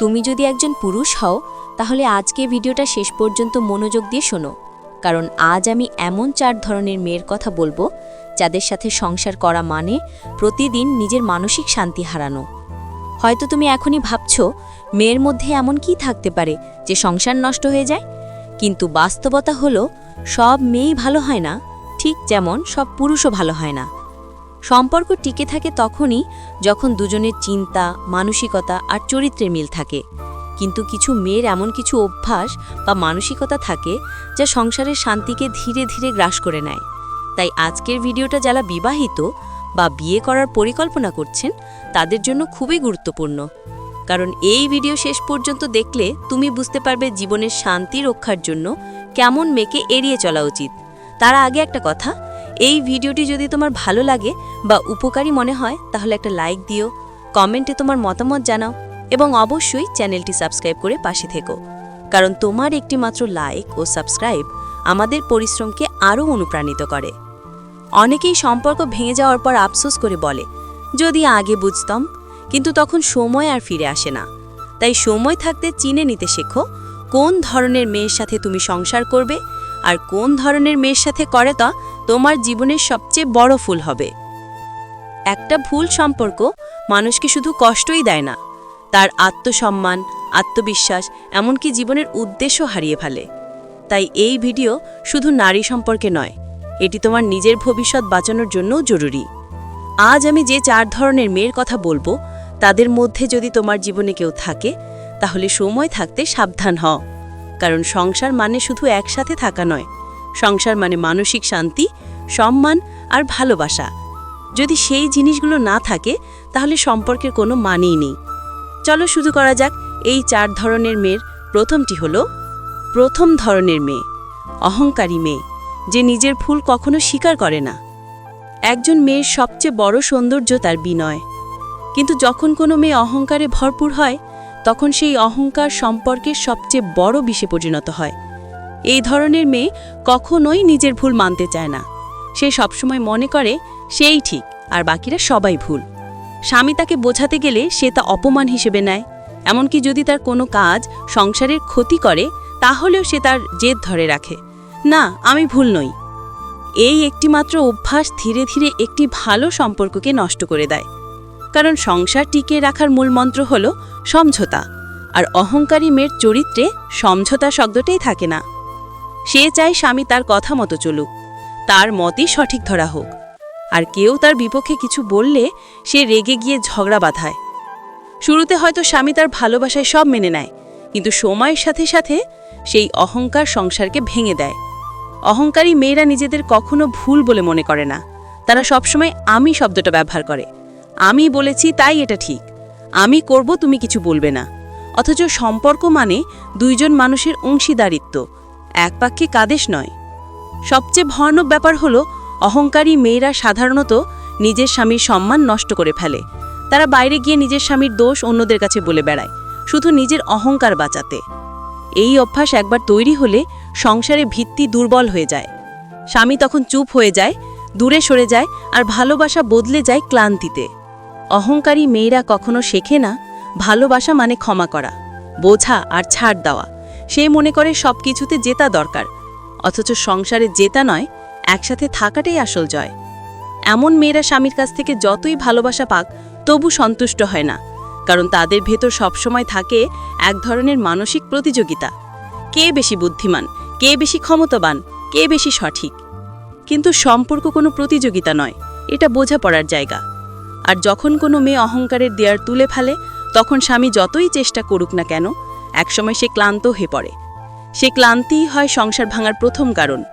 তুমি যদি একজন পুরুষ হও, তাহলে আজকে ভিডিওটা শেষ পর্যন্ত মনোযোগ দিয়ে শোনো। কারণ আজ আমি এমন চার ধরনের মেয়ের কথা বলব, যাদের সাথে সংসার করা মানে প্রতিদিন নিজের মানসিক শান্তি হারানো। হয়তো তুমি এখনই ভাবছ, মেয়ের মধ্যে এমন কি থাকতে পারে যে সংসার নষ্ট হয়ে যায়? কিন্তু বাস্তবতা হলো, সব মেয়েই ভালো হয় না, ঠিক যেমন সব পুরুষও ভালো হয় না। সম্পর্ক টিকে থাকে তখনই যখন দুজনের চিন্তা, মানসিকতা আর চরিত্রের মিল থাকে। কিন্তু কিছু মেয়ের এমন কিছু অভ্যাস বা মানসিকতা থাকে যা সংসারের শান্তিকে ধীরে ধীরে গ্রাস করে নেয়। তাই আজকের ভিডিওটা যারা বিবাহিত বা বিয়ে করার পরিকল্পনা করছেন, তাদের জন্য খুবই গুরুত্বপূর্ণ। কারণ এই ভিডিও শেষ পর্যন্ত দেখলে তুমি বুঝতে পারবে জীবনের শান্তি রক্ষার জন্য কেমন মেয়েকে এড়িয়ে চলা উচিত। তার আগে একটা কথা এই ভিডিওটি যদি তোমার ভালো লাগে বা উপকারী মনে হয়, তাহলে একটা লাইক দিও, কমেন্টে তোমার মতামত জানাও এবং অবশ্যই চ্যানেলটি সাবস্ক্রাইব করে পাশে থেকো। কারণ তোমার একটি মাত্র লাইক ও সাবস্ক্রাইব আমাদের পরিশ্রমকে আরও অনুপ্রাণিত করে। অনেকেই সম্পর্ক ভেঙে যাওয়ার পর আফসোস করে বলে, যদি আগে বুঝতাম, কিন্তু তখন সময় আর ফিরে আসে না। তাই সময় থাকতে চিনে নিতে শেখো, কোন ধরনের মেয়ের সাথে তুমি সংসার করবে আর কোন ধরনের মেয়ের সাথে করে তা তোমার জীবনের সবচেয়ে বড় ফুল হবে। একটা ভুল সম্পর্ক মানুষকে শুধু কষ্টই দেয় না, তার আত্মসম্মান, আত্মবিশ্বাস, এমনকি জীবনের উদ্দেশ্য হারিয়ে ফেলে। তাই এই ভিডিও শুধু নারী সম্পর্কে নয়, এটি তোমার নিজের ভবিষ্যৎ বাঁচানোর জন্যও জরুরি। আজ আমি যে চার ধরনের মেয়ের কথা বলব, তাদের মধ্যে যদি তোমার জীবনে কেউ থাকে, তাহলে সময় থাকতে সাবধান হও, কারণ সংসার মানে শুধু একসাথে থাকা নয় সংসার মানে মানসিক শান্তি, সম্মান আর ভালোবাসা। যদি সেই জিনিসগুলো না থাকে, তাহলে সম্পর্কের কোনো মানেই নেই। চলো শুরু করা যাক এই চার ধরনের মেয়ের। প্রথমটি হলো প্রথম ধরনের মেয়ে, অহংকারী মেয়ে, যে নিজের ফুল কখনো স্বীকার করে না। একজন মেয়ের সবচেয়ে বড় সৌন্দর্য তার বিনয়। কিন্তু যখন কোনো মেয়ে অহংকারে ভরপুর হয়, তখন সেই অহংকার সম্পর্কের সবচেয়ে বড় বিষে পরিণত হয়। এই ধরনের মেয়ে কখনোই নিজের ভুল মানতে চায় না। সে সবসময় মনে করে, সেই ঠিক, আর বাকিরা সবাই ভুল। স্বামী তাকে বোঝাতে গেলে সে তা অপমান হিসেবে নেয়। এমনকি যদি তার কোনো কাজ সংসারের ক্ষতি করে, তাহলেও সে তার জেদ ধরে রাখে। না, আমি ভুল নই। এই একটিমাত্র অভ্যাস ধীরে ধীরে একটি ভালো সম্পর্ককে নষ্ট করে দেয়। কারণ সংসার টিকে রাখার মূল মন্ত্র হল সমঝোতা। আর অহংকারী মেয়ের চরিত্রে সমঝোতা শব্দটাই থাকে না। সে চায় স্বামী তার কথা মতো চলুক, তার মতই সঠিক ধরা হোক। আর কেউ তার বিপক্ষে কিছু বললে সে রেগে গিয়ে ঝগড়া বাঁধায়। শুরুতে হয়তো স্বামী তার ভালোবাসায় সব মেনে নেয়, কিন্তু সময়ের সাথে সাথে সেই অহংকার সংসারকে ভেঙে দেয়। অহংকারী মেয়েরা নিজেদের কখনো ভুল বলে মনে করে না। তারা সবসময় আমি শব্দটা ব্যবহার করে। আমি বলেছি তাই এটা ঠিক। আমি করব, তুমি কিছু বলবে না। অথচ সম্পর্ক মানে দুইজন মানুষের অংশীদারিত্ব। এক পাক্ষিক আদেশ নয়। সবচেয়ে ভয়ানক ব্যাপার হলো, অহংকারী মেয়েরা সাধারণত নিজের স্বামীর সম্মান নষ্ট করে ফেলে। তারা বাইরে গিয়ে নিজের স্বামীর দোষ অন্যদের কাছে বলে বেড়ায়, শুধু নিজের অহংকার বাঁচাতে। এই অভ্যাস একবার তৈরি হলে সংসারে ভিত্তি দুর্বল হয়ে যায়। স্বামী তখন চুপ হয়ে যায়, দূরে সরে যায় আর ভালোবাসা বদলে যায় ক্লান্তিতে। অহংকারী মেয়েরা কখনো শেখে না, ভালোবাসা মানে ক্ষমা করা, বোঝা আর ছাড় দেওয়া। সে মনে করে সব কিছুতে জেতা দরকার, অথচ সংসারে জেতা নয়, একসাথে থাকাটাই আসল জয়। এমন মেয়েরা স্বামীর কাছ থেকে যতই ভালোবাসা পাক, তবু সন্তুষ্ট হয় না, কারণ তাদের ভেতর সবসময় থাকে এক ধরনের মানসিক প্রতিযোগিতা। কে বেশি বুদ্ধিমান, কে বেশি ক্ষমতাবান, কে বেশি সঠিক? কিন্তু সম্পর্ক কোনো প্রতিযোগিতা নয়, এটা বোঝাপড়ার জায়গা। আর যখন কোনো মেয়ে অহংকারের দেয়ার তুলে ফেলে, তখন স্বামী যতই চেষ্টা করুক না কেন একসময় সে ক্লান্ত হয়ে পড়ে। সে ক্লান্তিই হয় সংসার ভাঙার প্রথম কারণ।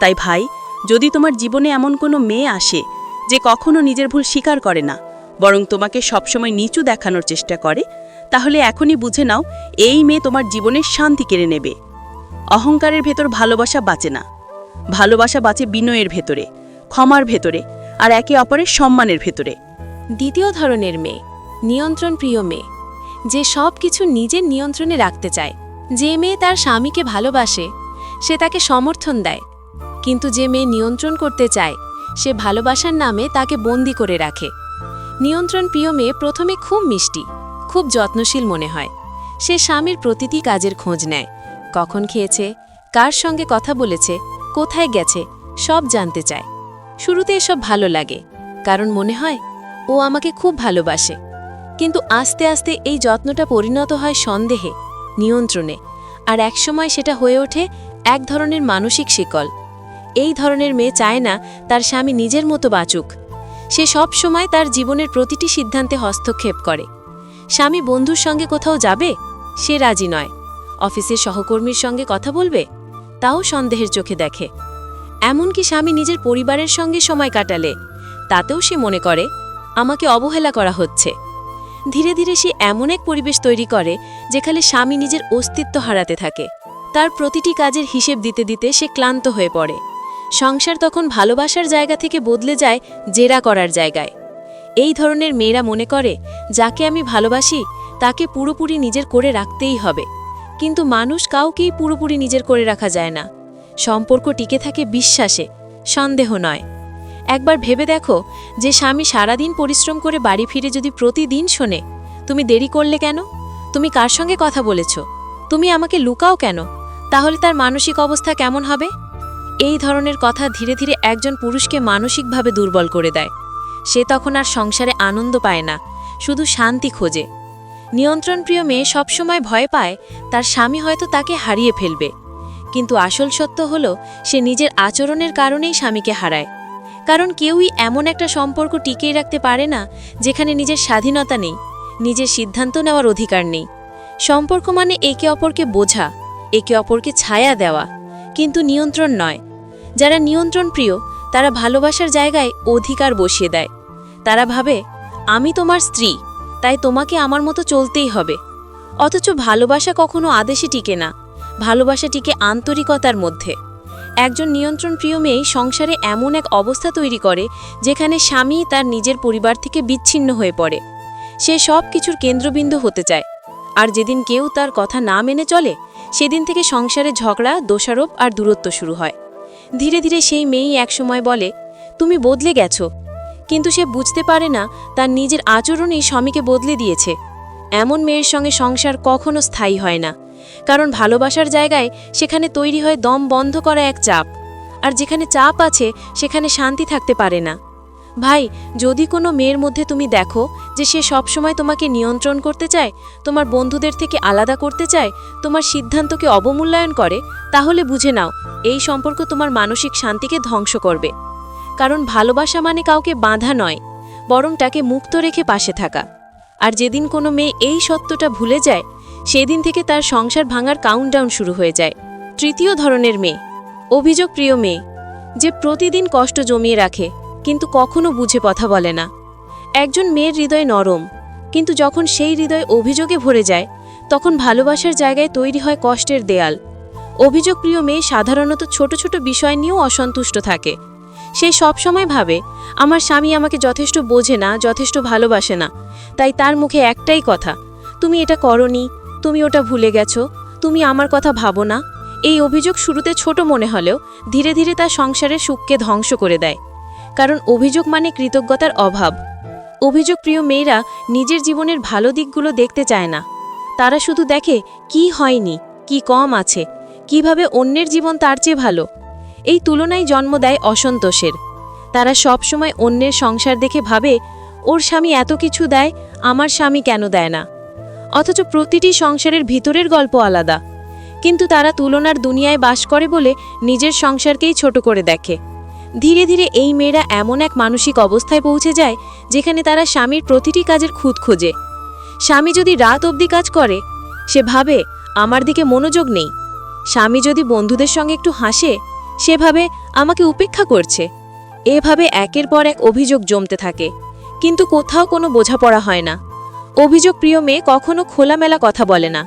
তাই ভাই, যদি তোমার জীবনে এমন কোনো মেয়ে আসে, যে কখনো নিজের ভুল স্বীকার করে না, বরং তোমাকে সবসময় নিচু দেখানোর চেষ্টা করে, তাহলে এখনই বুঝে নাও, এই মেয়ে তোমার জীবনের শান্তি কেড়ে নেবে। অহংকারের ভেতর ভালোবাসা বাঁচে না। ভালোবাসা বাঁচে বিনয়ের ভেতরে, ক্ষমার ভেতরে, আর একে অপরের সম্মানের ভেতরে। দ্বিতীয় ধরনের মেয়ে নিয়ন্ত্রণ প্রিয় মেয়ে। যে সব কিছু নিজের নিয়ন্ত্রণে রাখতে চায়। যে মেয়ে তার স্বামীকে ভালোবাসে, সে তাকে সমর্থন দেয়। কিন্তু যে মেয়ে নিয়ন্ত্রণ করতে চায়, সে ভালোবাসার নামে তাকে বন্দি করে রাখে। নিয়ন্ত্রণ প্রিয় মেয়ে প্রথমে খুব মিষ্টি, খুব যত্নশীল মনে হয়। সে স্বামীর প্রতিটি কাজের খোঁজ নেয়। কখন খেয়েছে, কার সঙ্গে কথা বলেছে, কোথায় গেছে, সব জানতে চায়। শুরুতে এসব ভালো লাগে, কারণ মনে হয়, ও আমাকে খুব ভালোবাসে। কিন্তু আস্তে আস্তে এই যত্নটা পরিণত হয় সন্দেহে, নিয়ন্ত্রণে। আর একসময় সেটা হয়ে ওঠে এক ধরনের মানসিক শিকল। এই ধরনের মেয়ে চায় না তার স্বামী নিজের মতো বাঁচুক। সে সব সময় তার জীবনের প্রতিটি সিদ্ধান্তে হস্তক্ষেপ করে। স্বামী বন্ধুর সঙ্গে কোথাও যাবে? সে রাজি নয়। অফিসের সহকর্মীর সঙ্গে কথা বলবে? তাও সন্দেহের চোখে দেখে। এমনকি স্বামী নিজের পরিবারের সঙ্গে সময় কাটালে, তাতেও সে মনে করে, আমাকে অবহেলা করা হচ্ছে। ধীরে ধীরে সে এমন এক পরিবেশ তৈরি করে, যেখানে স্বামী নিজের অস্তিত্ব হারাতে থাকে। তার প্রতিটি কাজের হিসেব দিতে দিতে সে ক্লান্ত হয়ে পড়ে। সংসার তখন ভালোবাসার জায়গা থেকে বদলে যায় জেরা করার জায়গায়। এই ধরনের মেয়েরা মনে করে, যাকে আমি ভালোবাসি, তাকে পুরোপুরি নিজের করে রাখতেই হবে। কিন্তু মানুষ কাউকেই পুরোপুরি নিজের করে রাখা যায় না। সম্পর্ক টিকে থাকে বিশ্বাসে, সন্দেহ নয়। একবার ভেবে দেখো যে স্বামী সারাদিন পরিশ্রম করে বাড়ি ফিরে যদি প্রতিদিন শোনে, তুমি দেরি করলে কেন? তুমি কার সঙ্গে কথা বলেছ? তুমি আমাকে লুকাও কেন? তাহলে তার মানসিক অবস্থা কেমন হবে? এই ধরনের কথা ধীরে ধীরে একজন পুরুষকে মানসিকভাবে দুর্বল করে দেয়। সে তখন আর সংসারে আনন্দ পায় না, শুধু শান্তি খোঁজে। নিয়ন্ত্রণপ্রিয় মেয়ে সবসময় ভয় পায় তার স্বামী হয়তো তাকে হারিয়ে ফেলবে। কিন্তু আসল সত্য হল, সে নিজের আচরণের কারণেই স্বামীকে হারায়। কারণ কেউই এমন একটা সম্পর্ক টিকিয়ে রাখতে পারে না যেখানে নিজের স্বাধীনতা নেই, নিজের সিদ্ধান্ত নেওয়ার অধিকার নেই। সম্পর্ক মানে একে অপরকে বোঝা, একে অপরকে ছায়া দেওয়া, কিন্তু নিয়ন্ত্রণ নয়। যারা নিয়ন্ত্রণ প্রিয় তারা ভালোবাসার জায়গায় অধিকার বসিয়ে দেয়। তারা ভাবে, আমি তোমার স্ত্রী, তাই তোমাকে আমার মতো চলতেই হবে। অথচ ভালোবাসা কখনো আদেশে টিকে না, ভালোবাসা টিকে আন্তরিকতার মধ্যে। একজন নিয়ন্ত্রণ প্রিয় মেয়ে সংসারে এমন এক অবস্থা তৈরি করে, যেখানে স্বামী তার নিজের পরিবার থেকে বিচ্ছিন্ন হয়ে পড়ে। সে সব কিছুর কেন্দ্রবিন্দু হতে চায়। আর যেদিন কেউ তার কথা না মেনে চলে, সেদিন থেকে সংসারে ঝগড়া, দোষারোপ আর দূরত্ব শুরু হয়। ধীরে ধীরে সেই মেয়েই একসময় বলে, তুমি বদলে গেছো। কিন্তু সে বুঝতে পারে না, তার নিজের আচরণই স্বামীকে বদলে দিয়েছে। এমন মেয়ের সঙ্গে সংসার কখনো স্থায়ী হয় না। কারণ ভালোবাসার জায়গায় সেখানে তৈরি হয় দম বন্ধ করা এক চাপ, আর যেখানে চাপ আছে সেখানে শান্তি থাকতে পারে না। ভাই, যদি কোনো মেয়ের মধ্যে তুমি দেখো যে সে সবসময় তোমাকে নিয়ন্ত্রণ করতে চায়, তোমার বন্ধুদের থেকে আলাদা করতে চায়, তোমার সিদ্ধান্তকে অবমূল্যায়ন করে, তাহলে বুঝে নাও, এই সম্পর্ক তোমার মানসিক শান্তিকে ধ্বংস করবে। কারণ ভালোবাসা মানে কাউকে বাঁধা নয়, বরং তাকে মুক্ত রেখে পাশে থাকা। আর যেদিন কোনো মেয়ে এই সত্যটা ভুলে যায় সেদিন থেকে তার সংসার ভাঙার কাউন্টডাউন শুরু হয়ে যায়। তৃতীয় ধরনের মেয়ে। অভিযোগ প্রিয় মেয়ে, যে প্রতিদিন কষ্ট জমিয়ে রাখে, কিন্তু কখনো বুঝে কথা বলে না। একজন মেয়ের হৃদয় নরম, কিন্তু যখন সেই হৃদয় অভিযোগে ভরে যায়, তখন ভালোবাসার জায়গায় তৈরি হয় কষ্টের দেয়াল। অভিযোগ প্রিয় মেয়ে সাধারণত ছোট ছোট বিষয় নিয়েও অসন্তুষ্ট থাকে। সে সবসময় ভাবে, আমার স্বামী আমাকে যথেষ্ট বোঝে না, যথেষ্ট ভালোবাসে না। তাই তার মুখে একটাই কথা, তুমি এটা করনি তুমি ওটা ভুলে গেছো? তুমি আমার কথা ভাবো না? এই অভিযোগ শুরুতে ছোট মনে হলেও ধীরে ধীরে তার সংসারের সুখকে ধ্বংস করে দেয়। কারণ অভিযোগ মানে কৃতজ্ঞতার অভাব। অভিযোগ প্রিয় মেয়েরা নিজের জীবনের ভালো দিকগুলো দেখতে চায় না। তারা শুধু দেখে, কি হয়নি? কি কম আছে? কীভাবে অন্যের জীবন তার চেয়ে ভালো? এই তুলনায় জন্ম দেয় অসন্তোষের। তারা সবসময় অন্যের সংসার দেখে ভাবে, ওর স্বামী এত কিছু দেয়, আমার স্বামী কেন দেয় না? অথচ প্রতিটি সংসারের ভিতরের গল্প আলাদা। কিন্তু তারা তুলনার দুনিয়ায় বাস করে বলে নিজের সংসারকেই ছোট করে দেখে। ধীরে ধীরে এই মেয়েরা এমন এক মানসিক অবস্থায় পৌঁছে যায়, যেখানে তারা স্বামীর প্রতিটি কাজের খুঁত খোঁজে। স্বামী যদি রাত অবধি কাজ করে, সে ভাবে, আমার দিকে মনোযোগ নেই। স্বামী যদি বন্ধুদের সঙ্গে একটু হাসে সেভাবে আমাকে উপেক্ষা করছে। এভাবে একের পর এক অভিযোগ জমতে থাকে। কিন্তু কোথাও কোনো বোঝাপড়া হয় না। অভিযোগ, প্রিয় মেয়ে, কখনো খোলামেলা কথা বলে না।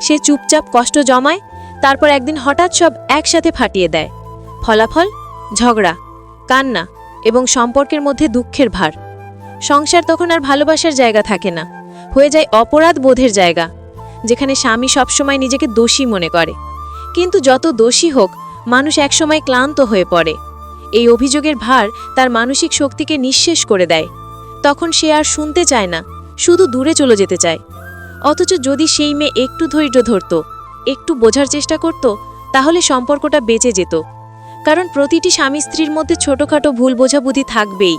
সে চুপচাপ কষ্ট জমায়, তারপর একদিন হঠাৎ সব একসাথে ফাটিয়ে দেয়। ফলাফল? ঝগড়া, কান্না এবং সম্পর্কের মধ্যে দুঃখের ভার। সংসার তখন আর ভালোবাসার জায়গা থাকে না। হয়ে যায় অপরাধ বোধের জায়গা, যেখানে স্বামী সবসময় নিজেকে দোষী মনে করে। কিন্তু যত দোষী হোক, মানুষ একসময় ক্লান্ত হয়ে পড়ে। এই অভিযোগের ভার তার মানসিক শক্তিকে নিঃশেষ করে দেয়। তখন সে আর শুনতে চায় না শুধু দূরে চলে যেতে চায়। অথচ যদি সেই মেয়ে একটু ধৈর্য ধরত, একটু বোঝার চেষ্টা করত, তাহলে সম্পর্কটা বেঁচে যেত। কারণ প্রতিটি স্বামী স্ত্রীর মধ্যে ছোটখাটো ভুল বোঝাবুঝি থাকবেই।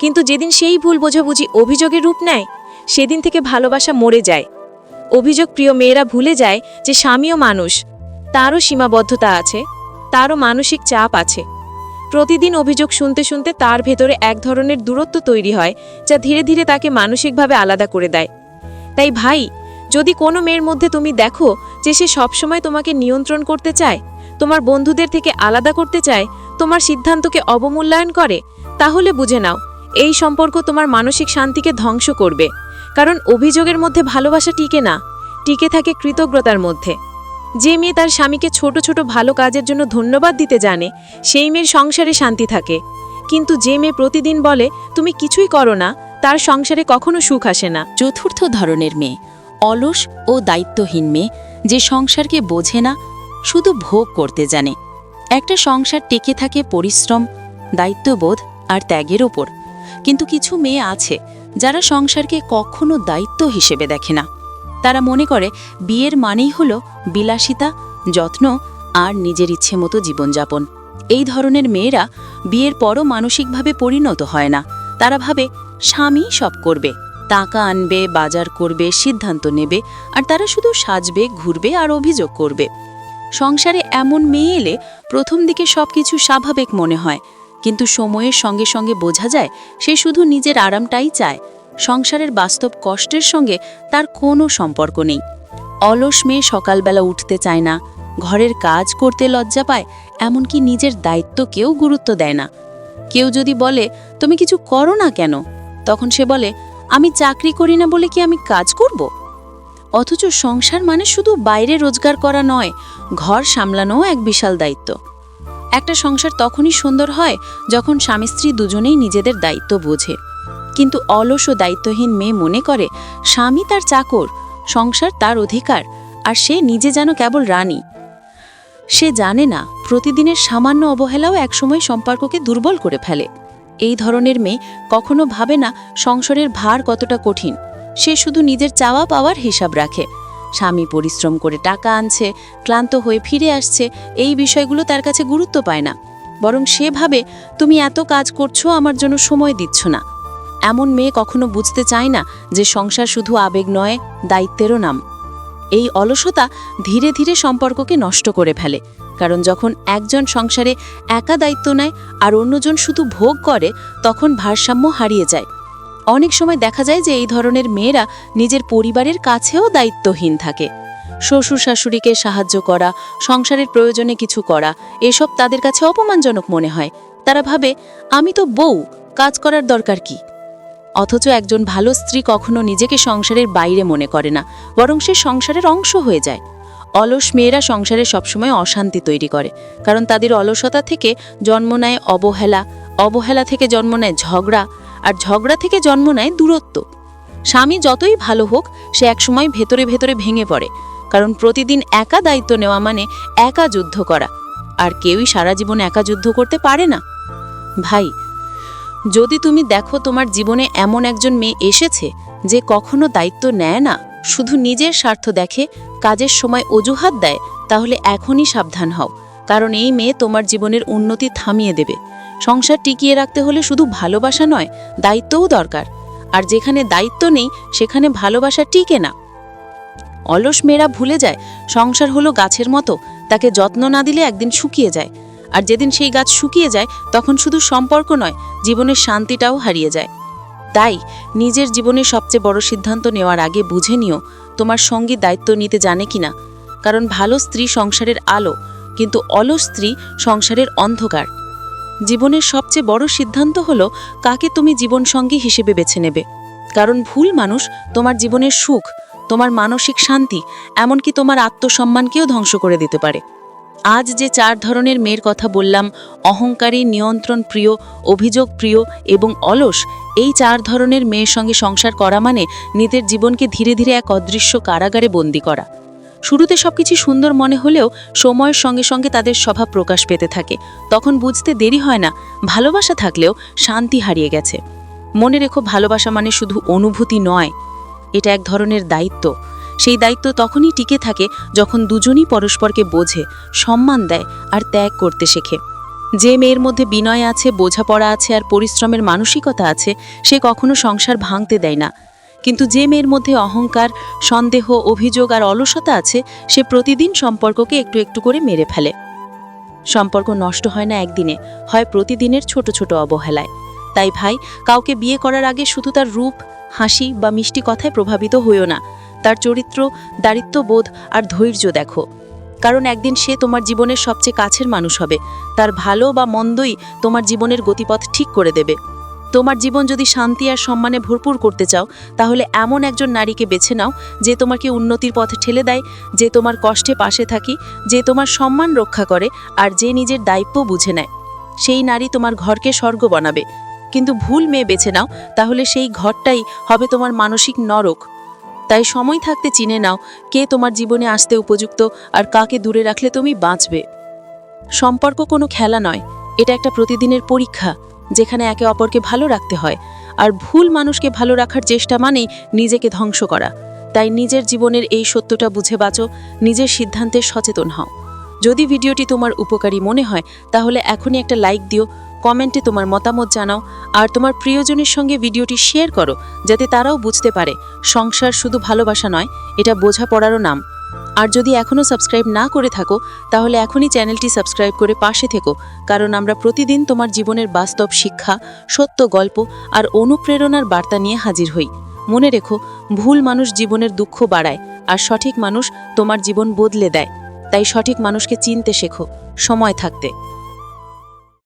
কিন্তু যেদিন সেই ভুল বোঝাবুঝি অভিযোগের রূপ নেয়, সেদিন থেকে ভালোবাসা মরে যায়। অভিযোগ প্রিয় মেয়েরা ভুলে যায় যে স্বামীও মানুষ, তারও সীমাবদ্ধতা আছে, তারও মানসিক চাপ আছে। প্রতিদিন অভিযোগ শুনতে শুনতে তার ভেতরে এক ধরনের দূরত্ব তৈরি হয়, যা ধীরে ধীরে তাকে মানসিকভাবে আলাদা করে দেয়। তাই ভাই, যদি কোনো মেয়ের মধ্যে তুমি দেখো যে সে সবসময় তোমাকে নিয়ন্ত্রণ করতে চায়, তোমার বন্ধুদের থেকে আলাদা করতে চায়, তোমার সিদ্ধান্তকে অবমূল্যায়ন করে, তাহলে বুঝে নাও, এই সম্পর্ক তোমার মানসিক শান্তিকে ধ্বংস করবে। কারণ অভিযোগের মধ্যে ভালোবাসা টিকে না, টিকে থাকে কৃতজ্ঞতার মধ্যে। যে মেয়ে তার স্বামীকে ছোট ছোট ভালো কাজের জন্য ধন্যবাদ দিতে জানে, সেই মেয়ের সংসারে শান্তি থাকে। কিন্তু যে মেয়ে প্রতিদিন বলে, তুমি কিছুই করো না, তার সংসারে কখনো সুখ আসে না। চতুর্থ ধরনের মেয়ে, অলস ও দায়িত্বহীন মেয়ে, যে সংসারকে বোঝে না, শুধু ভোগ করতে জানে। একটা সংসার টেকে থাকে পরিশ্রম, দায়িত্ববোধ আর ত্যাগের ওপর। কিন্তু কিছু মেয়ে আছে, যারা সংসারকে কখনো দায়িত্ব হিসেবে দেখে না। তারা মনে করে বিয়ের মানেই হল বিলাসিতা, যত্ন আর নিজের ইচ্ছে মতো জীবনযাপন। এই ধরনের মেয়েরা বিয়ের পরও মানসিকভাবে পরিণত হয় না। তারা ভাবে স্বামী সব করবে, টাকা আনবে, বাজার করবে, সিদ্ধান্ত নেবে আর তারা শুধু সাজবে, ঘুরবে আর অভিযোগ করবে। সংসারে এমন মেয়ে এলে প্রথম দিকে সবকিছু স্বাভাবিক মনে হয়, কিন্তু সময়ের সঙ্গে সঙ্গে বোঝা যায় সে শুধু নিজের আরামটাই চায় সংসারের বাস্তব কষ্টের সঙ্গে তার কোনো সম্পর্ক নেই। অলস মেয়ে সকালবেলা উঠতে চায় না, ঘরের কাজ করতে লজ্জা পায়, এমনকি নিজের দায়িত্বকেও গুরুত্ব দেয় না। কেউ যদি বলে, তুমি কিছু করো না কেন? তখন সে বলে, আমি চাকরি করি না বলে কি আমি কাজ করব? অথচ সংসার মানে শুধু বাইরে রোজগার করা নয়, ঘর সামলানোও এক বিশাল দায়িত্ব। একটা সংসার তখনই সুন্দর হয় যখন স্বামী স্ত্রী দুজনেই নিজেদের দায়িত্ব বোঝে। কিন্তু অলস ও দায়িত্বহীন মেয়ে মনে করে, স্বামী তার চাকর, সংসার তার অধিকার, আর সে নিজে যেন কেবল রানী। সে জানে না, প্রতিদিনের সামান্য অবহেলাও একসময় সম্পর্ককে দুর্বল করে ফেলে। এই ধরনের মেয়ে কখনো ভাবে না সংসারের ভার কতটা কঠিন। সে শুধু নিজের চাওয়া পাওয়ার হিসাব রাখে। স্বামী পরিশ্রম করে টাকা আনছে, ক্লান্ত হয়ে ফিরে আসছে, এই বিষয়গুলো তার কাছে গুরুত্ব পায় না। বরং সে ভাবে, তুমি এত কাজ করছ, আমার জন্য সময় দিচ্ছ না। এমন মেয়ে কখনো বুঝতে চায় না যে সংসার শুধু আবেগ নয়, দায়িত্বেরও নাম। এই অলসতা ধীরে ধীরে সম্পর্ককে নষ্ট করে ফেলে, কারণ যখন একজন সংসারে একা দায়িত্ব নেয় আর অন্যজন শুধু ভোগ করে, তখন ভারসাম্য হারিয়ে যায়। অনেক সময় দেখা যায় যে এই ধরনের মেয়েরা নিজের পরিবারের কাছেও দায়িত্বহীন থাকে। শ্বশুর শাশুড়িকে সাহায্য করা, সংসারের প্রয়োজনে কিছু করা, এসব তাদের কাছে অপমানজনক মনে হয়। তারা ভাবে, আমি তো বউ, কাজ করার দরকার কি? অথচ একজন ভালো স্ত্রী কখনো নিজেকে সংসারের বাইরে মনে করে না, বরং সে সংসারের অংশ হয়ে যায়। অলস মেয়েরা সংসারে সবসময় অশান্তি তৈরি করে, কারণ তাদের অলসতা থেকে জন্ম নেয় অবহেলা অবহেলা থেকে জন্ম নেয় ঝগড়া, আর ঝগড়া থেকে জন্ম নেয় দূরত্ব। স্বামী যতই ভালো হোক, সে একসময় ভেতরে ভেতরে ভেঙে পড়ে, কারণ প্রতিদিন একা দায়িত্ব নেওয়া মানে একা যুদ্ধ করা, আর কেউই সারা জীবন একা যুদ্ধ করতে পারে না। ভাই যদি তুমি দেখো তোমার জীবনে এমন একজন মেয়ে এসেছে যে কখনো দায়িত্ব নেয় না, শুধু নিজের স্বার্থ দেখে, কাজের সময় অজুহাত দেয়, তাহলে এখনই সাবধান হও। কারণ এই মেয়ে তোমার জীবনের উন্নতি থামিয়ে দেবে। সংসার টিকিয়ে রাখতে হলে শুধু ভালোবাসা নয়, দায়িত্বও দরকার। আর যেখানে দায়িত্ব নেই, সেখানে ভালোবাসা টিকে না। অলস মেয়েরা ভুলে যায়, সংসার হলো গাছের মতো, তাকে যত্ন না দিলে একদিন শুকিয়ে যায়। আর যেদিন সেই গাছ শুকিয়ে যায়, তখন শুধু সম্পর্ক নয়, জীবনের শান্তিটাও হারিয়ে যায়। তাই নিজের জীবনের সবচেয়ে বড় সিদ্ধান্ত নেওয়ার আগে বুঝে নিও, তোমার সঙ্গী দায়িত্ব নিতে জানে কিনা। কারণ ভালো স্ত্রী সংসারের আলো, কিন্তু অলস স্ত্রী সংসারের অন্ধকার। জীবনের সবচেয়ে বড় সিদ্ধান্ত হলো কাকে তুমি জীবনসঙ্গী হিসেবে বেছে নেবে। কারণ ভুল মানুষ তোমার জীবনের সুখ, তোমার মানসিক শান্তি, এমনকি তোমার আত্মসম্মানকেও ধ্বংস করে দিতে পারে। আজ যে চার ধরনের মেয়ের কথা বললাম, অহংকারী নিয়ন্ত্রণ প্রিয় অভিযোগ প্রিয় এবং অলস, এই চার ধরনের মেয়ের সঙ্গে সংসার করা মানে নিজের জীবনকে ধীরে ধীরে এক অদৃশ্য কারাগারে বন্দি করা। শুরুতে সবকিছু সুন্দর মনে হলেও সময়ের সঙ্গে সঙ্গে তাদের স্বভাব প্রকাশ পেতে থাকে। তখন বুঝতে দেরি হয় না, ভালোবাসা থাকলেও শান্তি হারিয়ে গেছে। মনে রেখো ভালোবাসা মানে শুধু অনুভূতি নয়, এটা এক ধরনের দায়িত্ব। সেই দায়িত্ব তখনই টিকে থাকে যখন দুজনই পরস্পরকে বোঝে, সম্মান দেয় আর ত্যাগ করতে শেখে। যে মেয়ের মধ্যে বিনয় আছে, বোঝাপড়া আছে আর পরিশ্রমের মানসিকতা আছে, সে কখনো সংসার ভাঙতে দেয় না। কিন্তু যে মেয়ের মধ্যে অহংকার, সন্দেহ, অভিযোগ আর অলসতা আছে, সে প্রতিদিন সম্পর্ককে একটু একটু করে মেরে ফেলে। সম্পর্ক নষ্ট হয় না একদিনে, হয় প্রতিদিনের ছোট ছোট অবহেলায়। তাই ভাই, কাউকে বিয়ে করার আগে শুধু তার রূপ, হাসি বা মিষ্টি কথায় প্রভাবিত হইও না। তার চরিত্র দারিত্ববোধ আর ধৈর্য দেখো। কারণ একদিন সে তোমার জীবনের সবচেয়ে কাছের মানুষ হবে। তার ভালো বা মন্দই তোমার জীবনের গতিপথ ঠিক করে দেবে। তোমার জীবন যদি শান্তি আর সম্মানে ভরপুর করতে চাও, তাহলে এমন একজন নারীকে বেছে নাও যে তোমাকে উন্নতির পথে ঠেলে দেয়, যে তোমার কষ্টে পাশে থাকি, যে তোমার সম্মান রক্ষা করে আর যে নিজের দায়িত্ব বুঝে নেয়। সেই নারী তোমার ঘরকে স্বর্গ বানাবে। কিন্তু ভুল মেয়ে বেছে নাও, তাহলে সেই ঘরটাই হবে তোমার মানসিক নরক। তাই সময় থাকতে চিনে নাও কে তোমার জীবনে আসতে উপযুক্ত আর কাকে দূরে রাখলে তুমি বাঁচবে। সম্পর্ক কোনো খেলা নয়, এটা একটা প্রতিদিনের পরীক্ষা, যেখানে একে অপরকে ভালো রাখতে হয়। আর ভুল মানুষকে ভালো রাখার চেষ্টা মানেই নিজেকে ধ্বংস করা। তাই নিজের জীবনের এই সত্যটা বুঝে বাঁচো, নিজের সিদ্ধান্তে সচেতন হও। যদি ভিডিওটি তোমার উপকারী মনে হয়, তাহলে এখনই একটা লাইক দিও কমেন্টে তোমার মতামত জানাও আর তোমার প্রিয়জনের সঙ্গে ভিডিওটি শেয়ার করো যাতে তারাও বুঝতে পারে সংসার শুধু ভালোবাসা নয়, এটা বোঝাপড়ারও নাম। আর যদি এখনও সাবস্ক্রাইব না করে থাকো, তাহলে এখনই চ্যানেলটি সাবস্ক্রাইব করে পাশে থেকো, কারণ আমরা প্রতিদিন তোমার জীবনের বাস্তব শিক্ষা, সত্য গল্প আর অনুপ্রেরণার বার্তা নিয়ে হাজির হই। মনে রেখো, ভুল মানুষ জীবনের দুঃখ বাড়ায় আর সঠিক মানুষ তোমার জীবন বদলে দেয়। তাই সঠিক মানুষকে চিনতে শেখো। সময় থাকতে।